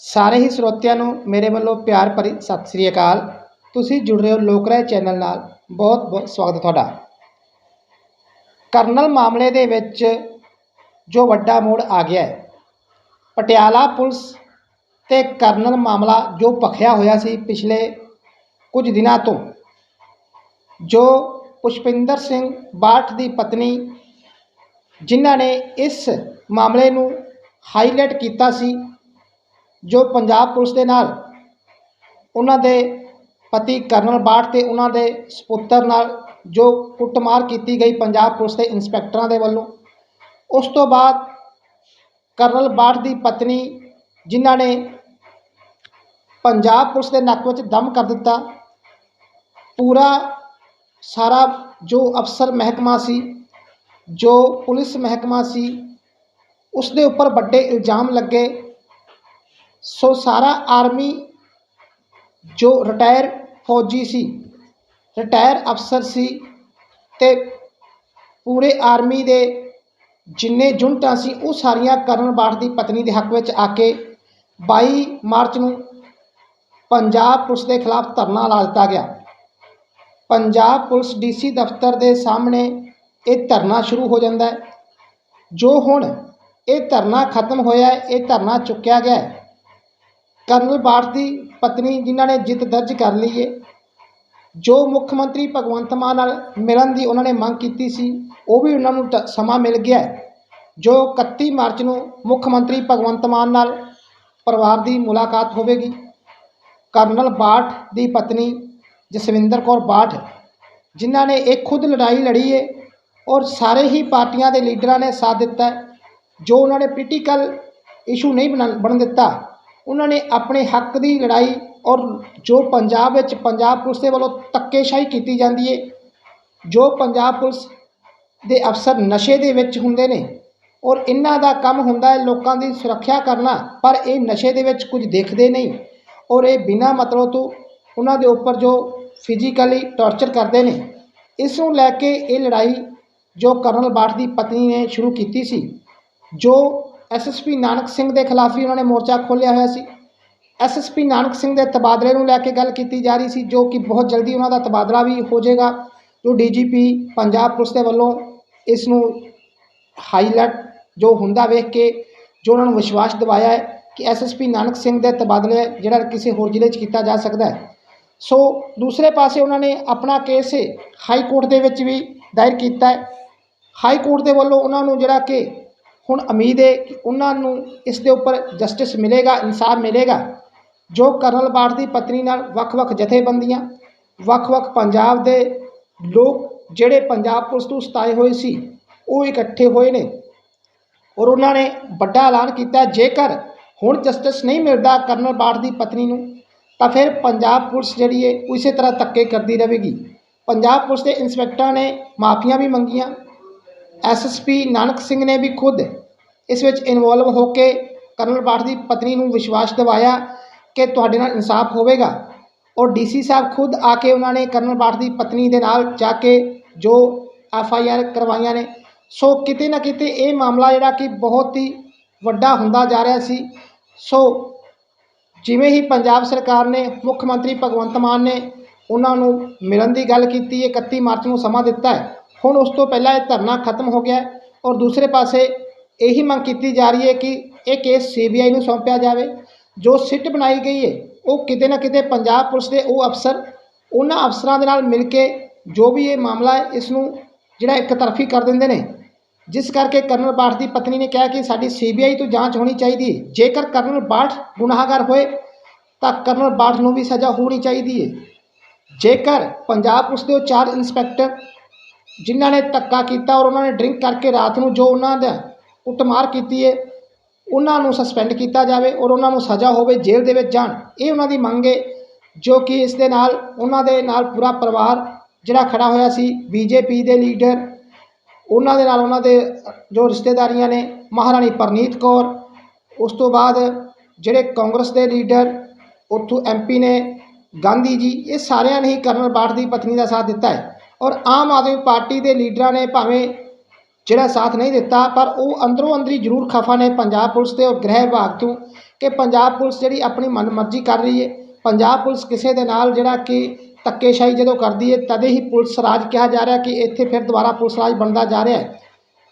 ਸਾਰੇ ਹੀ ਸਰੋਤਿਆਂ ਨੂੰ ਮੇਰੇ ਵੱਲੋਂ ਪਿਆਰ ਭਰੀ ਸਤਿ ਸ੍ਰੀ ਅਕਾਲ। ਤੁਸੀਂ ਜੁੜ ਰਹੇ ਹੋ ਲੋਕ ਰਾਏ ਚੈਨਲ ਨਾਲ। ਬਹੁਤ ਬਹੁਤ ਸਵਾਗਤ ਤੁਹਾਡਾ। ਕਰਨਲ ਮਾਮਲੇ ਦੇ ਵਿੱਚ ਜੋ ਵੱਡਾ ਮੋੜ ਆ ਗਿਆ ਹੈ, ਪਟਿਆਲਾ ਪੁਲਿਸ ਤੇ ਕਰਨਲ ਮਾਮਲਾ ਜੋ ਭਖਿਆ ਹੋਇਆ ਸੀ ਪਿਛਲੇ ਕੁਝ ਦਿਨਾਂ ਤੋਂ, ਜੋ ਪੁਸ਼ਪਿੰਦਰ ਸਿੰਘ ਬਾਠ ਦੀ ਪਤਨੀ, ਜਿਨ੍ਹਾਂ ਨੇ ਇਸ ਮਾਮਲੇ ਨੂੰ ਹਾਈਲਾਈਟ ਕੀਤਾ ਸੀ ਜੋ ਪੰਜਾਬ ਪੁਲਿਸ ਦੇ ਨਾਲ, ਉਹਨਾਂ ਦੇ ਪਤੀ ਕਰਨਲ ਬਾਠ ਤੇ ਉਹਨਾਂ ਦੇ ਸਪੁੱਤਰ ਨਾਲ ਜੋ ਕੁੱਟਮਾਰ ਕੀਤੀ ਗਈ ਪੰਜਾਬ ਪੁਲਿਸ ਦੇ ਇੰਸਪੈਕਟਰਾਂ ਦੇ ਵੱਲੋਂ, ਉਸ ਤੋਂ ਬਾਅਦ ਕਰਨਲ ਬਾਠ ਦੀ ਪਤਨੀ, ਜਿਨ੍ਹਾਂ ਨੇ ਪੰਜਾਬ ਪੁਲਿਸ ਦੇ ਨੱਕ ਵਿੱਚ ਦਮ ਕਰ ਦਿੱਤਾ, ਪੂਰਾ ਸਾਰਾ ਜੋ ਅਫਸਰ ਮਹਿਕਮਾ ਸੀ, ਜੋ ਪੁਲਿਸ ਮਹਿਕਮਾ ਸੀ ਉਸ ਦੇ ਉੱਪਰ ਵੱਡੇ ਇਲਜ਼ਾਮ ਲੱਗੇ ਸੋ ਸਾਰਾ ਆਰਮੀ ਜੋ ਰਿਟਾਇਰ ਫੌਜੀ ਸੀ, ਰਿਟਾਇਰ ਅਫਸਰ ਸੀ ਤੇ ਪੂਰੇ ਆਰਮੀ ਦੇ ਜਿੰਨੇ ਯੂਨਿਟਾਂ ਸੀ, ਉਹ ਸਾਰੀਆਂ ਕਰਨ ਬਾਠ ਦੀ ਪਤਨੀ ਦੇ ਹੱਕ ਵਿੱਚ ਆ ਕੇ 22 ਮਾਰਚ ਨੂੰ ਪੰਜਾਬ ਪੁਲਿਸ ਦੇ ਖਿਲਾਫ ਧਰਨਾ ਲਾ ਦਿੱਤਾ ਗਿਆ। ਪੰਜਾਬ ਪੁਲਿਸ ਡੀਸੀ ਦਫ਼ਤਰ ਦੇ ਸਾਹਮਣੇ ਇਹ ਧਰਨਾ ਸ਼ੁਰੂ ਹੋ ਜਾਂਦਾ ਜੋ ਹੁਣ ਇਹ ਧਰਨਾ ਖਤਮ ਹੋਇਆ ਇਹ ਧਰਨਾ ਚੁੱਕਿਆ ਗਿਆ ਕਰਨਲ ਬਾਠ ਦੀ ਪਤਨੀ ਜਿਨ੍ਹਾਂ ਨੇ ਜਿੱਤ ਦਰਜ ਕਰ ਲਈ ਹੈ ਜੋ ਮੁੱਖ ਮੰਤਰੀ ਭਗਵੰਤ ਮਾਨ ਨਾਲ ਮਿਲਣ ਦੀ ਉਹਨਾਂ ਨੇ ਮੰਗ ਕੀਤੀ ਸੀ, ਉਹ ਵੀ ਉਹਨਾਂ ਨੂੰ ਟ- ਸਮਾਂ ਮਿਲ ਗਿਆ ਜੋ 31 ਮਾਰਚ ਨੂੰ ਮੁੱਖ ਮੰਤਰੀ ਭਗਵੰਤ ਮਾਨ ਨਾਲ ਪਰਿਵਾਰ ਦੀ ਮੁਲਾਕਾਤ ਹੋਵੇਗੀ। ਕਰਨਲ ਬਾਠ ਦੀ ਪਤਨੀ ਜਸਵਿੰਦਰ ਕੌਰ ਬਾਠ, ਜਿਨ੍ਹਾਂ ਨੇ ਇਹ ਖੁਦ ਲੜਾਈ ਲੜੀ ਹੈ ਔਰ ਸਾਰੇ ਹੀ ਪਾਰਟੀਆਂ ਦੇ ਲੀਡਰਾਂ ਨੇ ਸਾਥ ਦਿੱਤਾ ਜੋ ਉਹਨਾਂ ਨੇ ਪੋਲੀਟੀਕਲ ਇਸ਼ੂ ਨਹੀਂ ਬਣਾ, ਬਣਨ ਦਿੱਤਾ। ਉਹਨਾਂ ਨੇ ਆਪਣੇ ਹੱਕ ਦੀ ਲੜਾਈ ਔਰ ਜੋ ਪੰਜਾਬ ਵਿੱਚ ਪੰਜਾਬ ਪੁਲਿਸ ਦੇ ਵੱਲੋਂ ਧੱਕੇਸ਼ਾਹੀ ਕੀਤੀ ਜਾਂਦੀ ਹੈ ਜੋ ਪੰਜਾਬ ਪੁਲਿਸ ਦੇ ਅਫਸਰ ਨਸ਼ੇ ਦੇ ਵਿੱਚ ਹੁੰਦੇ ਨੇ ਔਰ ਇਹਨਾਂ ਦਾ ਕੰਮ ਹੁੰਦਾ ਹੈ ਲੋਕਾਂ ਦੀ ਸੁਰੱਖਿਆ ਕਰਨਾ, ਪਰ ਇਹ ਨਸ਼ੇ ਦੇ ਵਿੱਚ ਕੁਝ ਦੇਖਦੇ ਨਹੀਂ ਔਰ ਇਹ ਬਿਨਾਂ ਮਤਲਬ ਤੋਂ ਉਹਨਾਂ ਦੇ ਉੱਪਰ ਜੋ ਫਿਜ਼ੀਕਲੀ ਟੌਰਚਰ ਕਰਦੇ ਨੇ, ਇਸ ਨੂੰ ਲੈ ਕੇ ਇਹ ਲੜਾਈ ਜੋ ਕਰਨਲ ਬਾਠ ਦੀ ਪਤਨੀ ਨੇ ਸ਼ੁਰੂ ਕੀਤੀ ਸੀ, ਜੋ ਐਸਐਸਪੀ ਨਾਨਕ ਸਿੰਘ ਦੇ ਖਿਲਾਫ ਵੀ ਉਹਨਾਂ ਨੇ ਮੋਰਚਾ ਖੋਲ੍ਹਿਆ ਹੋਇਆ ਸੀ। ਐਸਐਸਪੀ ਨਾਨਕ ਸਿੰਘ ਦੇ ਤਬਾਦਲੇ ਨੂੰ ਲੈ ਕੇ ਗੱਲ ਕੀਤੀ ਜਾ ਰਹੀ ਸੀ, ਜੋ ਕਿ ਬਹੁਤ ਜਲਦੀ ਉਹਨਾਂ ਦਾ ਤਬਾਦਲਾ ਵੀ ਹੋ ਜਾਏਗਾ, ਜੋ ਡੀਜੀਪੀ ਪੰਜਾਬ ਪੁਲਿਸ ਦੇ ਵੱਲੋਂ ਇਸ ਨੂੰ ਹਾਈਲਾਈਟ ਜੋ ਹੁੰਦਾ ਵੇਖ ਕੇ, ਜੋ ਉਹਨਾਂ ਨੂੰ ਵਿਸ਼ਵਾਸ ਦਿਵਾਇਆ ਹੈ ਕਿ ਐਸਐਸਪੀ ਨਾਨਕ ਸਿੰਘ ਦੇ ਤਬਾਦਲੇ ਜਿਹੜਾ ਕਿਸੇ ਹੋਰ ਜ਼ਿਲ੍ਹੇ 'ਚ ਕੀਤਾ ਜਾ ਸਕਦਾ ਹੈ। ਸੋ ਦੂਸਰੇ ਪਾਸੇ ਉਹਨਾਂ ਨੇ ਆਪਣਾ ਕੇਸ ਹਾਈ ਕੋਰਟ ਦੇ ਵਿੱਚ ਵੀ ਦਾਇਰ ਕੀਤਾ ਹੈ। ਹਾਈ ਕੋਰਟ ਦੇ ਵੱਲੋਂ ਉਹਨਾਂ ਨੂੰ ਜਿਹੜਾ ਕਿ ਹੁਣ ਉਮੀਦ ਹੈ ਕਿ ਉਹਨਾਂ ਨੂੰ ਇਸ ਦੇ ਉੱਪਰ ਜਸਟਿਸ ਮਿਲੇਗਾ, ਇਨਸਾਫ ਮਿਲੇਗਾ। ਜੋ ਕਰਨਲ ਬਾਠ ਦੀ ਪਤਨੀ ਨਾਲ ਵੱਖ-ਵੱਖ ਜਥੇਬੰਦੀਆਂ, ਵੱਖ-ਵੱਖ ਪੰਜਾਬ ਦੇ ਲੋਕ ਜਿਹੜੇ ਪੰਜਾਬ ਪੁਲਿਸ ਤੋਂ ਸਤਾਏ ਹੋਏ ਸੀ, ਉਹ ਇਕੱਠੇ ਹੋਏ ਨੇ ਔਰ ਉਹਨਾਂ ਨੇ ਵੱਡਾ ਐਲਾਨ ਕੀਤਾ, ਜੇਕਰ ਹੁਣ ਜਸਟਿਸ ਨਹੀਂ ਮਿਲਦਾ ਕਰਨਲ ਬਾਠ ਦੀ ਪਤਨੀ ਨੂੰ, ਤਾਂ ਫਿਰ ਪੰਜਾਬ ਪੁਲਿਸ ਜਿਹੜੀ ਹੈ ਉਸੇ ਤਰ੍ਹਾਂ ਧੱਕੇ ਕਰਦੀ ਰਹੇਗੀ। ਪੰਜਾਬ ਪੁਲਿਸ ਦੇ ਇੰਸਪੈਕਟਰਾਂ ਨੇ ਮਾਫੀਆਂ ਵੀ ਮੰਗੀਆਂ ਐਸਐਸਪੀ ਨਾਨਕ ਸਿੰਘ ਨੇ ਵੀ ਖੁਦ ਇਸ ਵਿੱਚ ਇਨਵੋਲਵ ਹੋ ਕੇ ਕਰਨਲ ਪਾਠ ਦੀ ਪਤਨੀ ਨੂੰ ਵਿਸ਼ਵਾਸ ਦਿਵਾਇਆ ਕਿ ਤੁਹਾਡੇ ਨਾਲ ਇਨਸਾਫ ਹੋਵੇਗਾ। ਔਰ ਡੀਸੀ ਸਾਹਿਬ ਖੁਦ ਆ ਕੇ ਉਹਨਾਂ ਨੇ ਕਰਨਲ ਪਾਠ ਦੀ ਪਤਨੀ ਦੇ ਨਾਲ ਜਾ ਕੇ ਜੋ ਐਫ ਆਈ ਆਰ ਕਰਵਾਈਆਂ ਨੇ, ਸੋ ਕਿਤੇ ਨਾ ਕਿਤੇ ਇਹ ਮਾਮਲਾ ਜਿਹੜਾ ਕਿ ਬਹੁਤ ਹੀ ਵੱਡਾ ਹੁੰਦਾ ਜਾ ਰਿਹਾ ਸੀ। ਸੋ ਜਿਵੇਂ ਹੀ ਪੰਜਾਬ ਸਰਕਾਰ ਨੇ, ਮੁੱਖ ਮੰਤਰੀ ਭਗਵੰਤ ਮਾਨ ਨੇ ਉਹਨਾਂ ਨੂੰ ਮਿਲਣ ਦੀ ਗੱਲ ਕੀਤੀ ਹੈ 31 ਮਾਰਚ ਨੂੰ ਸਮਾਂ ਦਿੱਤਾ ਹੈ ਹੁਣ ਉਸ ਤੋਂ ਪਹਿਲਾਂ ਇਹ ਧਰਨਾ ਖਤਮ ਹੋ ਗਿਆ ਔਰ ਦੂਸਰੇ ਪਾਸੇ ਇਹੀ ਮੰਗ ਕੀਤੀ ਜਾ ਰਹੀ ਹੈ ਕਿ ਇਹ ਕੇਸ ਸੀਬੀਆਈ ਨੂੰ ਸੌਂਪਿਆ ਜਾਵੇ। ਜੋ ਸਿੱਟ ਬਣਾਈ ਗਈ ਹੈ, ਉਹ ਕਿਤੇ ਨਾ ਕਿਤੇ ਪੰਜਾਬ ਪੁਲਿਸ ਦੇ ਉਹ ਅਫਸਰ, ਉਹਨਾਂ ਅਫਸਰਾਂ ਦੇ ਨਾਲ ਮਿਲ ਕੇ ਜੋ ਵੀ ਇਹ ਮਾਮਲਾ ਹੈ, ਇਸ ਨੂੰ ਜਿਹੜਾ ਇੱਕ ਤਰਫੀ ਕਰ ਦਿੰਦੇ ਨੇ। ਜਿਸ ਕਰਕੇ ਕਰਨਲ ਬਾਠ ਦੀ ਪਤਨੀ ਨੇ ਕਿਹਾ ਕਿ ਸਾਡੀ ਸੀਬੀਆਈ ਤੋਂ ਜਾਂਚ ਹੋਣੀ ਚਾਹੀਦੀ ਹੈ। ਜੇਕਰ ਕਰਨਲ ਬਾਠ ਗੁਨਾਹਗਾਰ ਹੋਏ, ਤਾਂ ਕਰਨਲ ਬਾਠ ਨੂੰ ਵੀ ਸਜ਼ਾ ਹੋਣੀ ਚਾਹੀਦੀ ਹੈ। ਜੇਕਰ ਪੰਜਾਬ ਪੁਲਿਸ ਦੇ ਉਹ ਚਾਰ ਇੰਸਪੈਕਟਰ ਜਿਨ੍ਹਾਂ ਨੇ ਧੱਕਾ ਕੀਤਾ ਔਰ ਉਹਨਾਂ ਨੇ ਡਰਿੰਕ ਕਰਕੇ ਰਾਤ ਨੂੰ ਜੋ ਉਹਨਾਂ ਦਾ ਕੁੱਟਮਾਰ ਕੀਤੀ ਹੈ ਉਹਨਾਂ ਨੂੰ ਸਸਪੈਂਡ ਕੀਤਾ ਜਾਵੇ ਔਰ ਉਹਨਾਂ ਨੂੰ ਸਜ਼ਾ ਹੋਵੇ ਜੇਲ੍ਹ ਦੇ ਵਿੱਚ ਜਾਣ। ਇਹ ਉਹਨਾਂ ਦੀ ਮੰਗ ਹੈ ਜੋ ਕਿ ਇਸ ਦੇ ਨਾਲ ਉਹਨਾਂ ਦੇ ਨਾਲ ਪੂਰਾ ਪਰਿਵਾਰ ਜਿਹੜਾ ਖੜਾ ਹੋਇਆ ਸੀ ਬੀਜੇਪੀ ਦੇ ਲੀਡਰ, ਉਹਨਾਂ ਦੇ ਨਾਲ ਉਹਨਾਂ ਦੇ ਜੋ ਰਿਸ਼ਤੇਦਾਰੀਆਂ ਨੇ, ਮਹਾਰਾਣੀ ਪਰਨੀਤ ਕੌਰ, ਉਸ ਤੋਂ ਬਾਅਦ ਜਿਹੜੇ ਕਾਂਗਰਸ ਦੇ ਲੀਡਰ, ਉੱਥੋਂ ਐਮਪੀ ਨੇ, ਗਾਂਧੀ ਜੀ, ਇਹ ਸਾਰਿਆਂ ਨੇ ਹੀ ਕਰਨਲ ਬਾਠ ਦੀ ਪਤਨੀ ਦਾ ਸਾਥ ਦਿੱਤਾ ਹੈ ਔਰ ਆਮ ਆਦਮੀ ਪਾਰਟੀ ਦੇ ਲੀਡਰਾਂ ਨੇ ਭਾਵੇਂ ਜਿਹੜਾ ਸਾਥ ਨਹੀਂ ਦਿੱਤਾ, ਪਰ ਉਹ ਅੰਦਰੋਂ ਅੰਦਰੀ ਜ਼ਰੂਰ ਖਫਾ ਨੇ ਪੰਜਾਬ ਪੁਲਿਸ ਤੇ ਔਰ ਗ੍ਰਹਿ ਵਿਭਾਗ ਤੋਂ ਕਿ ਪੰਜਾਬ ਪੁਲਿਸ ਜਿਹੜੀ ਆਪਣੀ ਮਨਮਰਜ਼ੀ ਕਰ ਰਹੀ ਹੈ। ਪੰਜਾਬ ਪੁਲਿਸ ਕਿਸੇ ਦੇ ਨਾਲ ਜਿਹੜਾ ਕਿ ਧੱਕੇਸ਼ਾਹੀ ਜਦੋਂ ਕਰਦੀ ਹੈ, ਤਦੇ ਹੀ ਪੁਲਿਸ ਰਾਜ ਕਿਹਾ ਜਾ ਰਿਹਾ ਕਿ ਇੱਥੇ ਫਿਰ ਦੁਬਾਰਾ ਪੁਲਿਸ ਰਾਜ ਬਣਦਾ ਜਾ ਰਿਹਾ ਹੈ।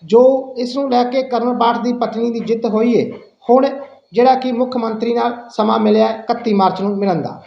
ਜੋ ਇਸ ਨੂੰ ਲੈ ਕੇ ਕਰਨ ਬਾਠ ਦੀ ਪਤਨੀ ਦੀ ਜਿੱਤ ਹੋਈ ਹੈ। ਹੁਣ ਜਿਹੜਾ ਕਿ ਮੁੱਖ ਮੰਤਰੀ ਨਾਲ ਸਮਾਂ ਮਿਲਿਆ ਹੈ 31 ਮਾਰਚ ਨੂੰ ਮਿਲਣ ਦਾ।